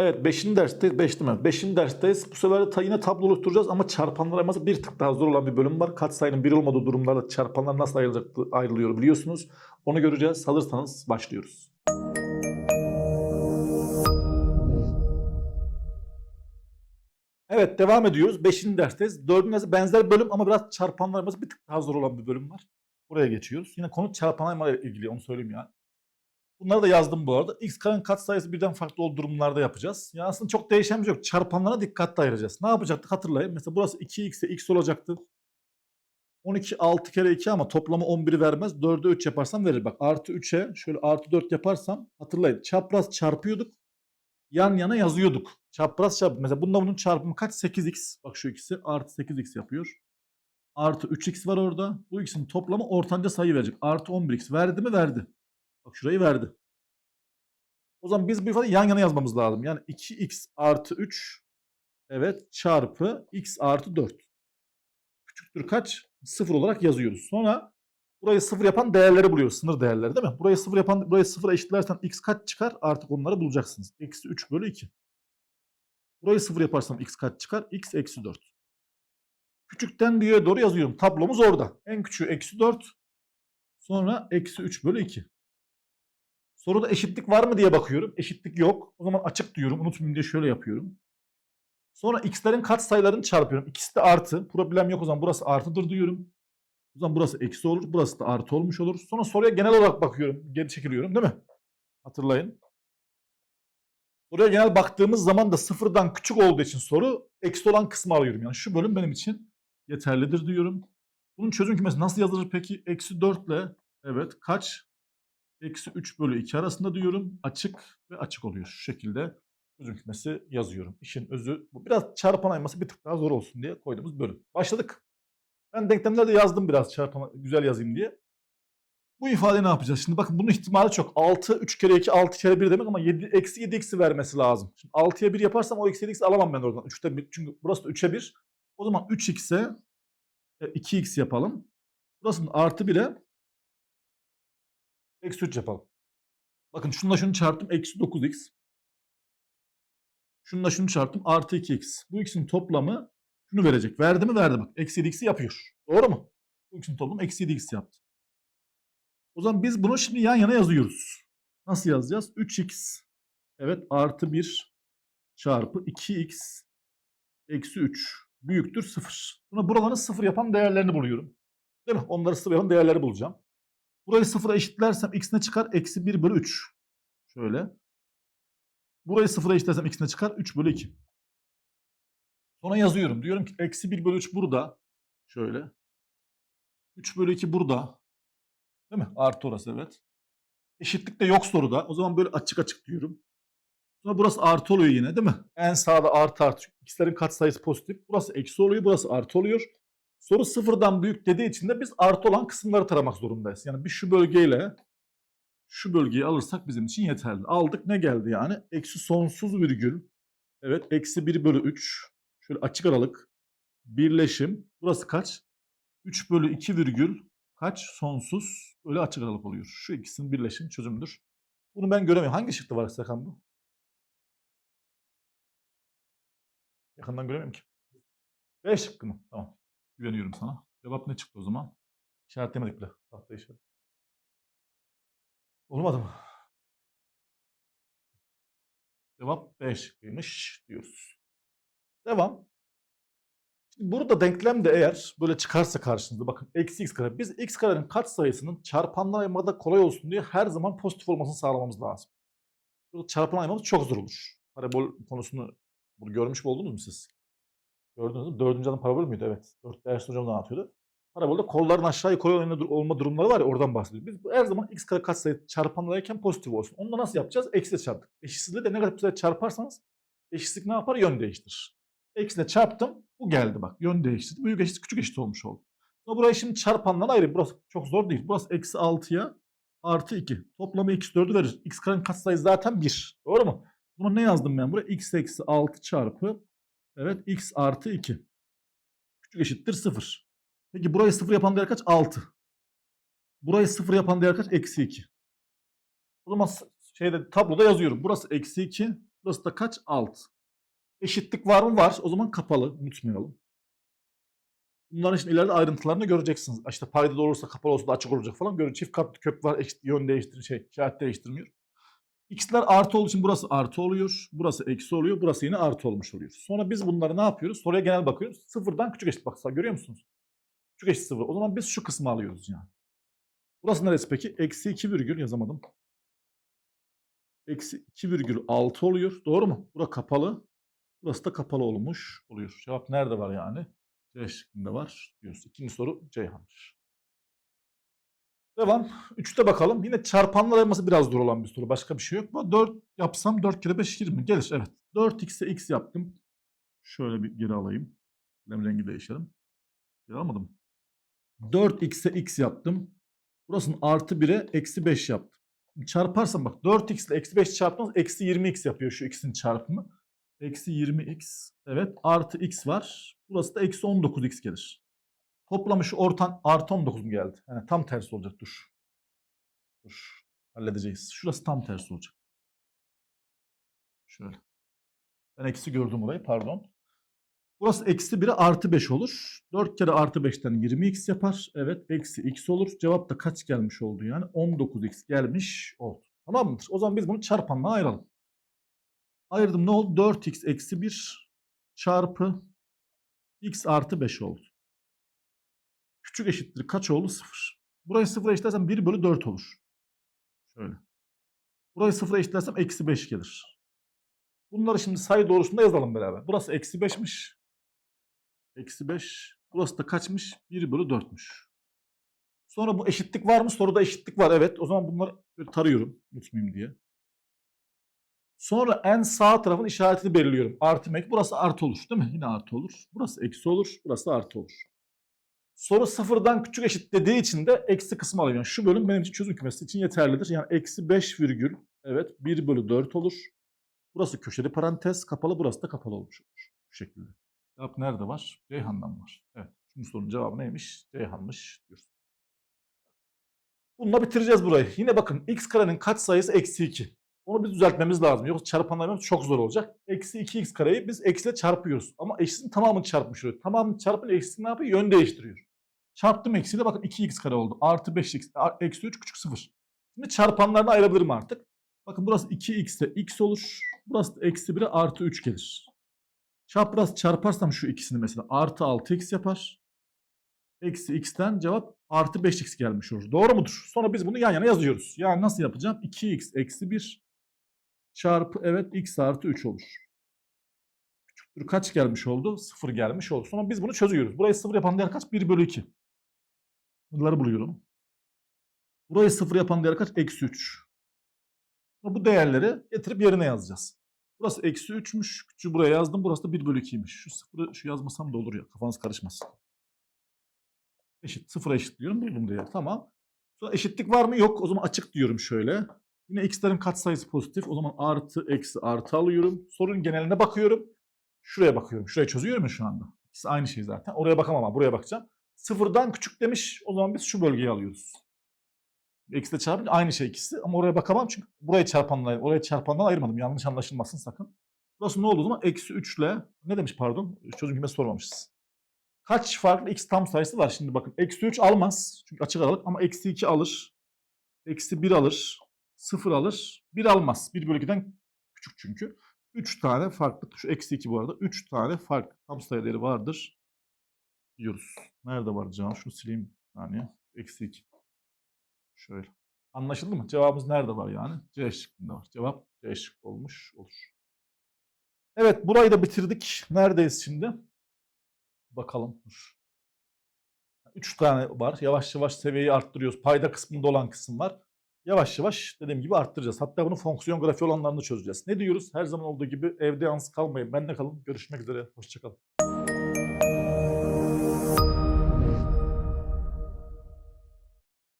Evet 5. dersteyiz. 5 değil mi? 5. dersteyiz. Bu sefer de yine tablo oluşturacağız ama çarpanlar ayırması bir tık daha zor olan bir bölüm var. Katsayının bir olmadığı durumlarda çarpanlar nasıl ayrılacak, ayrılıyor biliyorsunuz. Onu göreceğiz. Hazırsanız başlıyoruz. Evet devam ediyoruz. 5. dersteyiz. 4. derste benzer bölüm ama biraz çarpanlar ayırması bir tık daha zor olan bir bölüm var. Buraya geçiyoruz. Yine konu çarpan ayırma ile ilgili onu söyleyeyim ya. Bunları da yazdım bu arada. X karenin katsayısı birden farklı olduğu durumlarda yapacağız. Ya aslında çok değişen bir şey yok. Çarpanlara dikkatli ayıracağız. Ne yapacaktık hatırlayın. Mesela burası 2x'e x olacaktı. 12 6 kere 2 ama toplamı 11'i vermez. 4'e 3 yaparsam verir. Bak artı 3'e şöyle artı 4 yaparsam hatırlayın. Çapraz çarpıyorduk. Yan yana yazıyorduk. Çapraz çarpı. Mesela bunda bunun çarpımı kaç? 8x. Bak şu ikisi artı 8x yapıyor. Artı 3x var orada. Bu ikisinin toplamı ortanca sayı verecek. Artı 11x verdi mi? Verdi. Bak şurayı verdi. O zaman biz bu ifadeyi yan yana yazmamız lazım. Yani 2x artı 3 evet çarpı x artı 4. Küçüktür kaç? 0 olarak yazıyoruz. Sonra burayı 0 yapan değerleri buluyoruz. Sınır değerleri değil mi? Burayı 0 yapan burayı 0'a eşitlersen x kaç çıkar? Artık onları bulacaksınız. Eksi 3 bölü 2. Burayı 0 yaparsam x kaç çıkar? x eksi 4. Küçükten büyüğe doğru yazıyorum. Tablomuz orada. En küçüğü eksi 4. Sonra eksi 3 bölü 2. Soruda eşitlik var mı diye bakıyorum. Eşitlik yok. O zaman açık diyorum. Unutmayayım diye şöyle yapıyorum. Sonra x'lerin katsayılarını çarpıyorum. İkisi de artı. Problem yok o zaman burası artıdır diyorum. O zaman burası eksi olur. Burası da artı olmuş olur. Sonra soruya genel olarak bakıyorum. Geri çekiliyorum değil mi? Hatırlayın. Soruya genel baktığımız zaman da sıfırdan küçük olduğu için soru eksi olan kısmı alıyorum. Yani şu bölüm benim için yeterlidir diyorum. Bunun çözüm kümesi nasıl yazılır peki? Eksi 4 ile evet kaç? Eksi 3 bölü 2 arasında diyorum. Açık ve açık oluyor. Şu şekilde çözüm kümesi yazıyorum. İşin özü bu. Biraz çarpan ayırması bir tık daha zor olsun diye koyduğumuz bölüm. Başladık. Ben denklemlerde yazdım biraz çarpan güzel yazayım diye. Bu ifadeyi ne yapacağız? Şimdi bakın bunun ihtimali çok. 6, 3 kere 2, 6 kere 1 demek ama 7, eksi 7 x'i vermesi lazım. Şimdi 6'ya 1 yaparsam o eksi 7 x'i alamam ben oradan. 3'te 1. Çünkü burası da 3'e 1. O zaman 3x'e 2x yapalım. Burasının artı 1'e eksi 3 yapalım. Bakın şununla şunu çarptım. Eksi 9x. Şununla şunu çarptım. Artı 2x. Bu ikisinin toplamı şunu verecek. Verdi mi? Verdi bak. Eksi 7x'i yapıyor. Doğru mu? Bu ikisinin toplamı eksi 7x yaptı. O zaman biz bunu şimdi yan yana yazıyoruz. Nasıl yazacağız? 3x evet artı 1 çarpı 2x eksi 3 büyüktür 0. Buna buraların 0 yapan değerlerini buluyorum. Değil mi? Onları 0 yapan değerleri bulacağım. Burayı 0'a eşitlersem x ne çıkar? Eksi 1 bölü 3. Şöyle. Burayı 0'a eşitlersem x ne çıkar? 3 bölü 2. Sonra yazıyorum. Diyorum ki eksi 1 bölü 3 burada. Şöyle. 3 bölü 2 burada. Değil mi? Artı orası evet. Eşitlik de yok soruda. O zaman böyle açık açık diyorum. Sonra burası artı oluyor yine değil mi? En sağda artı artı. Çünkü X'lerin katsayısı pozitif. Burası eksi oluyor. Burası artı oluyor. Soru sıfırdan büyük dediği için de biz artı olan kısımları taramak zorundayız. Yani bir şu bölgeyle şu bölgeyi alırsak bizim için yeterli. Aldık ne geldi yani? Eksi sonsuz virgül. Evet eksi 1 bölü 3. Şöyle açık aralık. Birleşim. Burası kaç? 3 bölü 2 virgül kaç? Sonsuz. Öyle açık aralık oluyor. Şu ikisinin birleşim çözümüdür. Bunu ben göremiyorum. Hangi şıkta var Serkan bu? Yakından göremiyorum ki. B şıkkı mı? Tamam. Güveniyorum sana. Cevap ne çıktı o zaman? İşaretlemedik bile. Tahta işaret. Olmadı mı? Cevap B şıkkıymış diyoruz. Devam. Şimdi burada denklem de eğer böyle çıkarsa karşınıza bakın eksi x kare. Biz x karenin katsayısının çarpanlar aymada kolay olsun diye her zaman pozitif olmasını sağlamamız lazım. Burada çarpan çok zor olur. Parabol konusunu bunu görmüş mü oldunuz mu siz? Gördünüz mü? Dördüncü adım parabol müydü? Evet. Dört ders hocam da anlatıyordu. Parabolde kolların aşağı yukarı olma durumları var ya oradan bahsediyoruz. Biz her zaman x kare katsayı çarpanlarken pozitif olsun. Onu da nasıl yapacağız? Eksiyle çarptık. Eşitsizliği de negatif sayı çarparsanız eşitsizlik ne yapar? Yön değiştirir. Eksiyle çarptım. Bu geldi bak. Yön değiştirdi. Büyük eşit küçük eşit olmuş oldu. Sonra burayı şimdi çarpandan ayırayım. Burası çok zor değil. Burası eksi 6'ya artı 2. Toplamı eksi 4'ü verir. X karenin katsayısı zaten 1. Doğru mu? Bunu ne yazdım ben buraya? x eksi 6 çarpı evet x artı 2. Küçük eşittir 0. Peki burayı 0 yapan değer kaç? 6. Burayı 0 yapan değer kaç? Eksi 2. O zaman şeyde tabloda yazıyorum. Burası eksi 2. Burası da kaç? 6. Eşitlik var mı? Var. O zaman kapalı. Unutmayalım. Bunların şimdi ileride ayrıntılarını göreceksiniz. İşte payda olursa kapalı olsa da açık olacak falan. Görün çift katlı kök var. Eşit yön değiştirir şey. işaret değiştirmiyor. X'ler artı olduğu için burası artı oluyor. Burası eksi oluyor. Burası yine artı olmuş oluyor. Sonra biz bunları ne yapıyoruz? Soruya genel bakıyoruz. Sıfırdan küçük eşit bak. Görüyor musunuz? Küçük eşit sıfır. O zaman biz şu kısmı alıyoruz yani. Burası neresi peki? Eksi 2 virgül yazamadım. Eksi 2 virgül 6 oluyor. Doğru mu? Bura kapalı. Burası da kapalı olmuş oluyor. Cevap nerede var yani? C şıkkında var diyoruz. İkinci soru Ceyhan'dır. Devam. Üçte bakalım. Yine çarpanlar ayırması biraz zor olan bir soru. Başka bir şey yok. Bu 4 yapsam 4 kere 5 20 gelir. Evet. 4x'e x yaptım. Şöyle bir geri alayım. Kalem rengi değiştirelim. Geri almadım. 4x'e x yaptım. Burasının artı 1'e eksi 5 yaptım. Çarparsam bak 4x ile eksi 5 çarptığımız eksi 20x yapıyor şu x'in çarpımı. Eksi 20x. Evet. Artı x var. Burası da eksi 19x gelir. Toplamı şu ortan artı 19 mu geldi? Yani tam tersi olacak. Dur. Dur. Halledeceğiz. Şurası tam tersi olacak. Şöyle. Ben eksi gördüm orayı. Pardon. Burası eksi 1'e artı 5 olur. 4 kere artı 5'ten 20x yapar. Evet. Eksi x olur. Cevap da kaç gelmiş oldu yani? 19x gelmiş oldu. Tamam mıdır? O zaman biz bunu çarpanla ayıralım. Ayırdım ne oldu? 4x eksi 1 çarpı x artı 5 oldu. Küçük eşittir kaç oldu? 0. Burayı 0'a eşitlersem 1 bölü 4 olur. Şöyle. Burayı 0'a eşitlersem eksi 5 gelir. Bunları şimdi sayı doğrusunda yazalım beraber. Burası eksi 5'miş. Eksi 5. Burası da kaçmış? 1 bölü 4'müş. Sonra bu eşitlik var mı? Soruda eşitlik var. Evet. O zaman bunları tarıyorum. Unutmayayım diye. Sonra en sağ tarafın işaretini belirliyorum. Artı mek. Burası artı olur değil mi? Yine artı olur. Burası eksi olur. Burası artı olur. Soru sıfırdan küçük eşit dediği için de eksi kısmı alıyorum. Yani şu bölüm benim için çözüm kümesi için yeterlidir. Yani eksi 5 virgül evet 1 bölü 4 olur. Burası köşeli parantez kapalı. Burası da kapalı olmuş olur. Bu şekilde. Cevap nerede var? Ceyhan'dan var. Evet. Şimdi sorunun cevabı neymiş? Ceyhan'mış diyoruz. Bununla bitireceğiz burayı. Yine bakın x karenin kaç sayısı eksi 2. Onu biz düzeltmemiz lazım. Yoksa çarpanlarımız çok zor olacak. Eksi 2x kareyi biz eksiyle çarpıyoruz. Ama eşitliğin tamamını çarpmış oluyor. Tamamını çarpınca eşitliği ne yapıyor? Yön değiştiriyor. Çarptım eksiyle bakın 2x kare oldu. Artı 5x, a- eksi 3 küçük 0. Şimdi çarpanlarını ayırabilirim artık. Bakın burası 2x ise x olur. Burası da eksi 1'e artı 3 gelir. Çapraz çarparsam şu ikisini mesela artı 6x yapar. Eksi x'ten cevap artı 5x gelmiş olur. Doğru mudur? Sonra biz bunu yan yana yazıyoruz. Yani nasıl yapacağım? 2x eksi 1 çarpı evet x artı 3 olur. Küçüktür kaç gelmiş oldu? 0 gelmiş oldu. Sonra biz bunu çözüyoruz. Burayı 0 yapan değer kaç? 1 bölü 2. Bunları buluyorum. Burayı 0 yapan değer kaç? Eksi 3. Bu değerleri getirip yerine yazacağız. Burası eksi 3'müş. Küçüğü buraya yazdım. Burası da 1 bölü 2'ymiş. Şu sıfırı şu yazmasam da olur ya. Kafanız karışmasın. Eşit. Sıfıra eşitliyorum. Buldum değer. Tamam. Sonra eşitlik var mı? Yok. O zaman açık diyorum şöyle. Yine x'lerin katsayısı pozitif. O zaman artı eksi artı alıyorum. Sorunun geneline bakıyorum. Şuraya bakıyorum. Şurayı çözüyorum ya şu anda. İkisi aynı şey zaten. Oraya bakamam ama buraya bakacağım. Sıfırdan küçük demiş. O zaman biz şu bölgeyi alıyoruz. Eksi de çarpınca aynı şey ikisi. Ama oraya bakamam çünkü burayı çarpandan, oraya çarpandan ayırmadım. Yanlış anlaşılmasın sakın. Burası ne oldu o zaman? Eksi 3 ile ne demiş pardon? Çözüm kümesi sormamışız. Kaç farklı x tam sayısı var? Şimdi bakın. Eksi 3 almaz. Çünkü açık aralık ama eksi 2 alır. Eksi 1 alır. 0 alır. 1 almaz. 1 bölü 2'den küçük çünkü. 3 tane farklı. Şu eksi 2 bu arada. 3 tane farklı tam sayıları vardır. Diyoruz. Nerede var cevap? Şunu sileyim. Yani eksi 2. Şöyle. Anlaşıldı mı? Cevabımız nerede var yani? C şıkkında var. Cevap C şık olmuş olur. Evet burayı da bitirdik. Neredeyiz şimdi? Bakalım. Dur. 3 tane var. Yavaş yavaş seviyeyi arttırıyoruz. Payda kısmında olan kısım var. Yavaş yavaş dediğim gibi arttıracağız. Hatta bunu fonksiyon grafiği olanlarını çözeceğiz. Ne diyoruz? Her zaman olduğu gibi evde yalnız kalmayın. Bende kalın. Görüşmek üzere. Hoşçakalın.